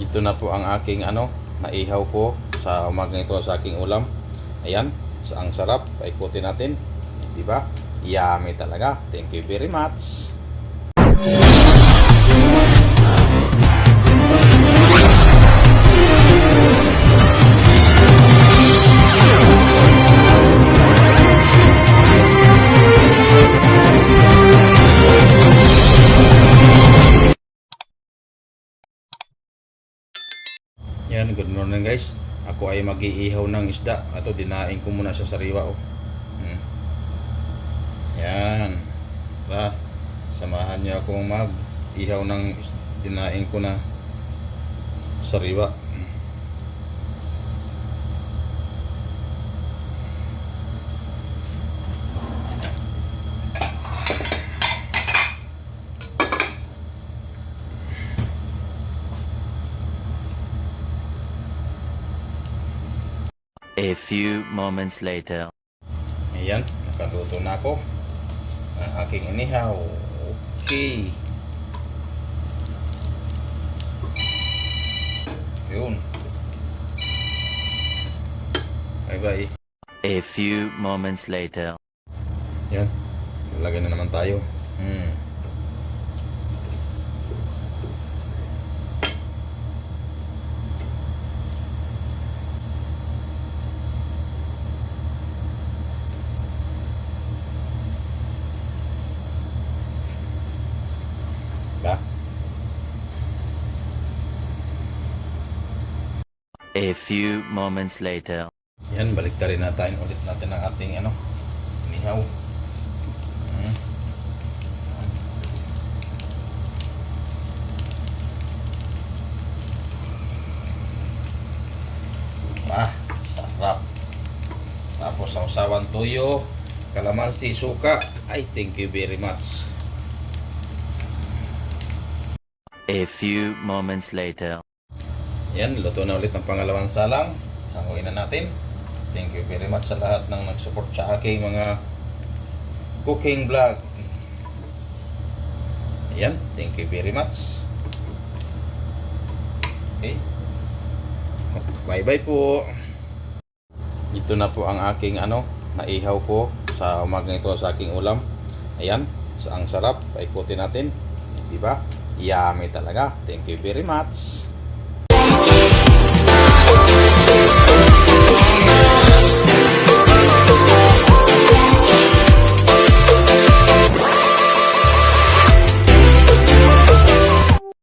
Ito na po ang aking ano, naihaw ko sa umagang ito sa aking ulam. Ayan, sa ang sarap. Paikutin natin. Di ba? Yummy talaga. Thank you very much. Yan, good morning guys. Ako ay mag-iihaw ng isda. Ato, dinain ko muna sa sariwa. Oh. Hmm. Yan. Tara, samahan niyo akong mag-ihaw ng is- dinain ko na sariwa. A few moments later. Ayan, nakaluto na ako. Ang aking inihaw. Okay. Yun. Bye-bye. A few moments later. Yan. Lalagay na naman tayo. Hmm. Ba? A few moments later. Yan, balik rin natin ulit natin ang ating ano, nihaw. Hmm. Ah, sarap. Tapos sausawan tuyo, kalamansi, suka. Ay, thank you very much. A few moments later. Yan, luto na ulit ng pangalawang salang. Hanguin na natin. Thank you very much sa lahat ng nag-support sa aking mga cooking vlog. Yan, thank you very much. Okay. Bye-bye po. Ito na po ang aking ano, naihaw ko sa umagang ito sa aking ulam. Ayan, ang sarap. Paikutin natin. Di ba? Yummy talaga. Thank you very much.